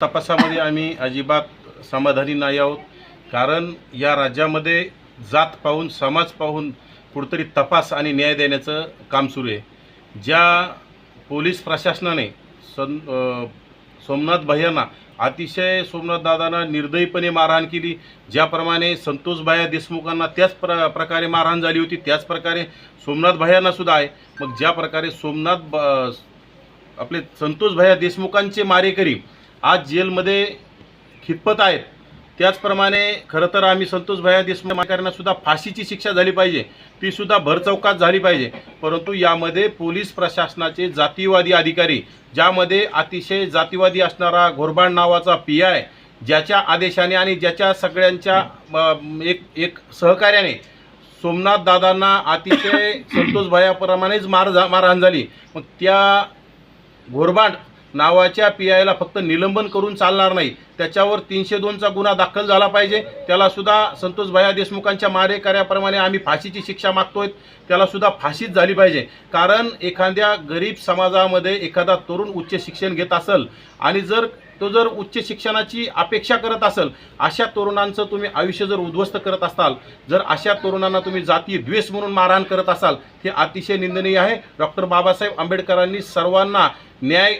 तपासामध्ये आम्ही अजिबात समाधानी नाही आहोत कारण या राज्यामध्ये जात पाहून समाज पाहून कुठंतरी तपास आणि न्याय देण्याचं काम सुरू आहे. ज्या पोलीस प्रशासनाने सन सोमनाथ भैयांना अतिशय सोमनाथ दादांना निर्दयीपणे मारहाण केली ज्याप्रमाणे संतोष भाया देशमुखांना त्याच प्र प्रकारे मारहाण झाली होती त्याच प्रकारे सोमनाथ भैयांना सुद्धा आहे. मग ज्या प्रकारे सोमनाथ ब आपले संतोष भैया देशमुखांचे मारेकरी आज जेलमध्ये खितपत आहेत त्याचप्रमाणे खरं तर आम्ही संतोष भया देशमुख सुद्धा फाशीची शिक्षा झाली पाहिजे. ती सुद्धा भरचौकात झाली पाहिजे. परंतु यामध्ये पोलीस प्रशासनाचे जातीवादी अधिकारी ज्यामध्ये अतिशय जातीवादी असणारा घोरबाण नावाचा पी आय ज्याच्या आदेशाने आणि ज्याच्या सगळ्यांच्या एक एक सहकार्याने सोमनाथ दादांना अतिशय संतोष भयाप्रमाणेच मार झा- मारहाण झाली. मग त्या घोरबांड नावाच्या पी आयला फक्त निलंबन करून चालणार नाही. त्याच्यावर तीनशे दोनचा गुन्हा दाखल झाला पाहिजे. त्यालासुद्धा संतोष भया देशमुखांच्या मारेकऱ्याप्रमाणे आम्ही फाशीची शिक्षा मागतोय. त्यालासुद्धा फाशीच झाली पाहिजे. कारण एखाद्या गरीब समाजामध्ये एखादा तरुण उच्च शिक्षण घेत असेल आणि जर तो जर उच्च शिक्षणाची अपेक्षा करत असेल अशा तरुणांचं तुम्ही आयुष्य जर उद्ध्वस्त करत असाल जर अशा तरुणांना तुम्ही जाती द्वेष म्हणून मारहाण करत असाल हे अतिशय निंदनीय आहे. डॉक्टर बाबासाहेब आंबेडकरांनी सर्वांना न्याय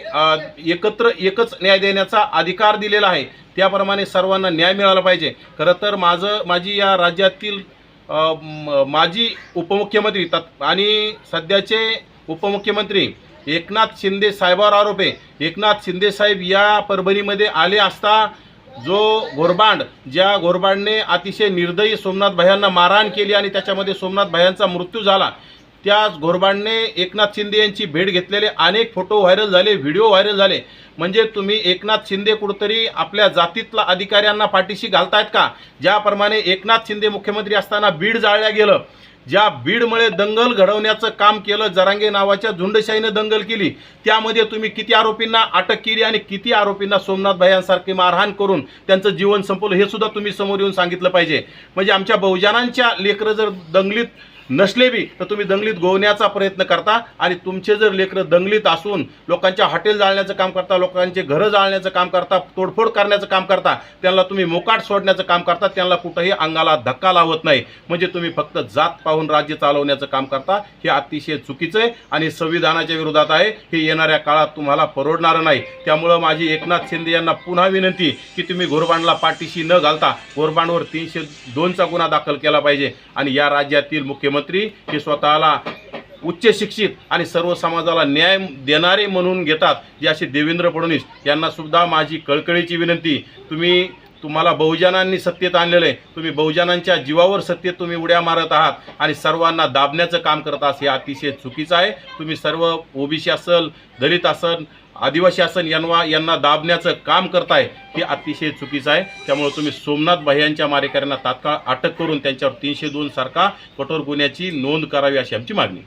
एकत्र एकच न्याय देण्याचा अधिकार दिलेला आहे. त्याप्रमाणे सर्वांना न्याय मिळाला पाहिजे. खरं तर माझं माझी या राज्यातील माजी उपमुख्यमंत्री तत् आणि सध्याचे उपमुख्यमंत्री एकनाथ शिंदे साहेबावर आरोप आहे. एकनाथ शिंदे साहेब या परभणीमध्ये आले असता जो घोरबांड ज्या घोरबांडने अतिशय निर्दयी सोमनाथ भयांना मारहाण केली आणि त्याच्यामध्ये सोमनाथ भयांचा मृत्यू झाला त्याच घोरबांडने एकनाथ शिंदे यांची भेट घेतलेले अनेक फोटो व्हायरल झाले व्हिडिओ व्हायरल झाले. म्हणजे तुम्ही एकनाथ शिंदे कुठंतरी आपल्या जातीतल्या अधिकाऱ्यांना पाठीशी घालतायत का? ज्याप्रमाणे एकनाथ शिंदे मुख्यमंत्री असताना बीड जाळल्या गेलं. ज्या बीडमुळे दंगल घडवण्याचं काम केलं जरांगे नावाच्या झुंडशाहीनं दंगल केली. त्यामध्ये तुम्ही किती आरोपींना अटक केली आणि किती आरोपींना सोमनाथ भायांसारखी मारहाण करून त्यांचं जीवन संपवलं हे सुद्धा तुम्ही समोर येऊन सांगितलं पाहिजे. म्हणजे आमच्या बहुजनांच्या लेकरं जर दंगलीत नसले बी तर तुम्ही दंगलीत गोवण्याचा प्रयत्न करता आणि तुमचे जर लेकरं दंगलीत असून लोकांच्या हॉटेल जाळण्याचं काम करता लोकांचे घरं जाळण्याचं काम करता तोडफोड करण्याचं काम करता त्यांना तुम्ही मोकाट सोडण्याचं काम करता त्यांना कुठंही अंगाला धक्का लावत नाही. म्हणजे तुम्ही फक्त जात पाहून राज्य चालवण्याचं काम करता हे अतिशय चुकीचं आहे आणि संविधानाच्या विरोधात आहे. हे येणाऱ्या काळात तुम्हाला परवडणारं नाही. त्यामुळं माझी एकनाथ शिंदे यांना पुन्हा विनंती की तुम्ही घोरबांडला पाठीशी न घालता घोरबांडवर तीनशे दोनचा गुन्हा दाखल केला पाहिजे. आणि या राज्यातील मुख्यमंत्री हे स्वतःला उच्च शिक्षित आणि सर्व समाजाला न्याय देणारे म्हणून घेतात जे असे देवेंद्र फडणवीस यांना सुद्धा माझी कळकळीची विनंती. तुम्ही तुम्हाला बहुजनांनी सत्तेत आणलेलं आहे. तुम्ही बहुजनांच्या जीवावर सत्तेत तुम्ही उड्या मारत आहात आणि सर्वांना दाबण्याचं काम करत आहात हे अतिशय चुकीचं आहे. तुम्ही सर्व ओबीसी असल दलित असल आदिवासी असन यांना यांना दाबण्याचं काम करताय हे अतिशय चुकीचं आहे. त्यामुळे तुम्ही सोमनाथ भाई मारेकऱ्यांना तात्काळ अटक करून त्यांच्यावर तीनशे दोन सारखा कठोर गुन्ह्याची नोंद करावी अशी आमची मागणी